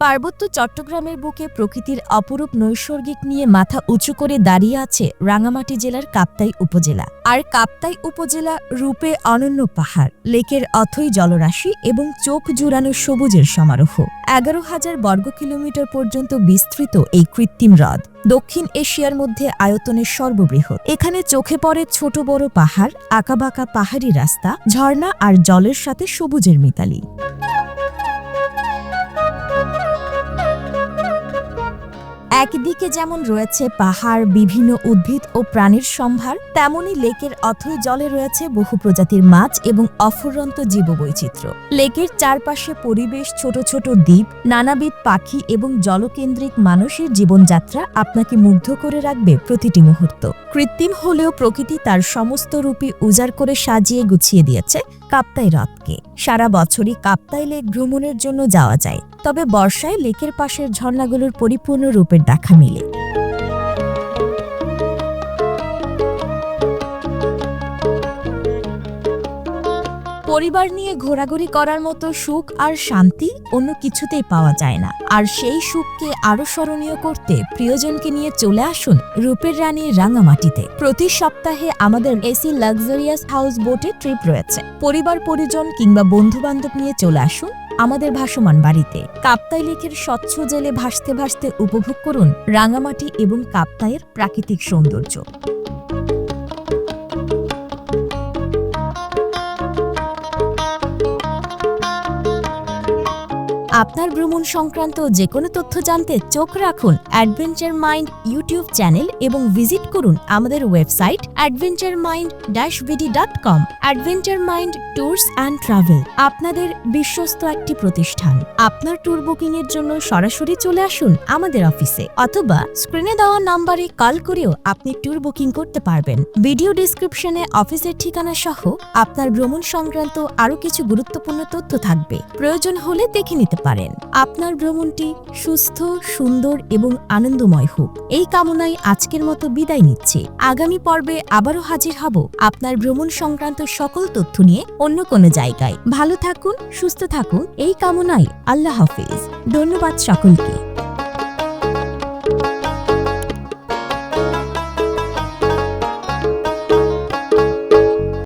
পার্বত্য চট্টগ্রামের বুকে প্রকৃতির অপরূপ নৈসর্গিক নিয়ে মাথা উঁচু করে দাঁড়িয়ে আছে রাঙামাটি জেলার কাপ্তাই উপজেলা। আর কাপ্তাই উপজেলা রূপে অনন্য পাহাড়, লেকের অথই জলরাশি এবং চোখ জুড়ানো সবুজের সমারোহ। এগারো হাজার বর্গ কিলোমিটার পর্যন্ত বিস্তৃত এই কৃত্রিম হ্রদ দক্ষিণ এশিয়ার মধ্যে আয়তনের সর্ববৃহৎ। এখানে চোখে পড়ে ছোট বড় পাহাড় আঁকাবাঁকা পাহাড়ি রাস্তা, ঝর্ণা আর জলের সাথে সবুজের মিতালি। একদিকে যেমন রয়েছে পাহাড়, বিভিন্ন উদ্ভিদ ও প্রাণীর সম্ভার, তেমনি লেকের অথই জলে রয়েছে বহু প্রজাতির মাছ এবং অফুরন্ত জীববৈচিত্র্য। লেকের চারপাশে পরিবেশ, ছোট ছোট দ্বীপ, নানাবিধ পাখি এবং জলকেন্দ্রিক মানুষের জীবনযাত্রা আপনাকে মুগ্ধ করে রাখবে প্রতিটি মুহূর্ত। কৃত্রিম হলেও প্রকৃতি তার সমস্ত রূপে উজাড় করে সাজিয়ে গুছিয়ে দিয়েছে কাপ্তাই হ্রদকে। সারা বছরই কাপ্তাই লেক ভ্রমণের জন্য যাওয়া যায়, তবে বর্ষায় লেকের পাশের ঝর্ণাগুলোর পরিপূর্ণ রূপের দেখা মিলে। পরিবার নিয়ে ঘোরাঘুরি করার মতো সুখ আর শান্তি অন্য কিছুতেই পাওয়া যায় না। আর সেই সুখকে আরও স্মরণীয় করতে প্রিয়জনকে নিয়ে চলে আসুন রূপের রানী রাঙামাটিতে। প্রতি সপ্তাহে আমাদের এসি লাক্সারিয়াস হাউস বোটে ট্রিপ রয়েছে। পরিবার, পরিজন কিংবা বন্ধু বান্ধব নিয়ে চলে আসুন আমাদের ভাসমান বাড়িতে। কাপ্তাই লেকের স্বচ্ছ জেলে ভাসতে ভাসতে উপভোগ করুন রাঙামাটি এবং কাপ্তাইয়ের প্রাকৃতিক সৌন্দর্য। আপনার ভ্রমণ সংক্রান্ত যে কোনো তথ্য জানতে চোখ রাখুন অ্যাডভেঞ্চার মাইন্ড ইউটিউব চ্যানেল এবং ভিজিট করুন আমাদের website adventure mind dash BD dot com, adventure mind tours and travel, আপনাদের বিশ্বস্ত একটি প্রতিষ্ঠান। আপনার ট্যুর বুকিং এর জন্য সরাসরি চলে আসুন আমাদের অফিসে অথবা স্ক্রিনে দেওয়া নাম্বারে কল করেও আপনি ট্যুর বুকিং করতে পারবেন। ভিডিও ডিসক্রিপশনে অফিসের ঠিকানা সহ আপনার ভ্রমণ সংক্রান্ত আরও কিছু গুরুত্বপূর্ণ তথ্য থাকবে। প্রয়োজন হলে দেখে নিতে পারেন। আপনার ভ্রমণটি সুস্থ, সুন্দর এবং আনন্দময় হোক। এই কামনায় আজকের মতো বিদায় নিচ্ছি। আগামী পর্বে আবারও হাজির হব আপনার ভ্রমণ সংক্রান্ত সকল তথ্য নিয়ে অন্য কোনো জায়গায়। ভালো থাকুন, সুস্থ থাকুন। এই কামনায় আল্লাহ হাফিজ। ধন্যবাদ সকলকে।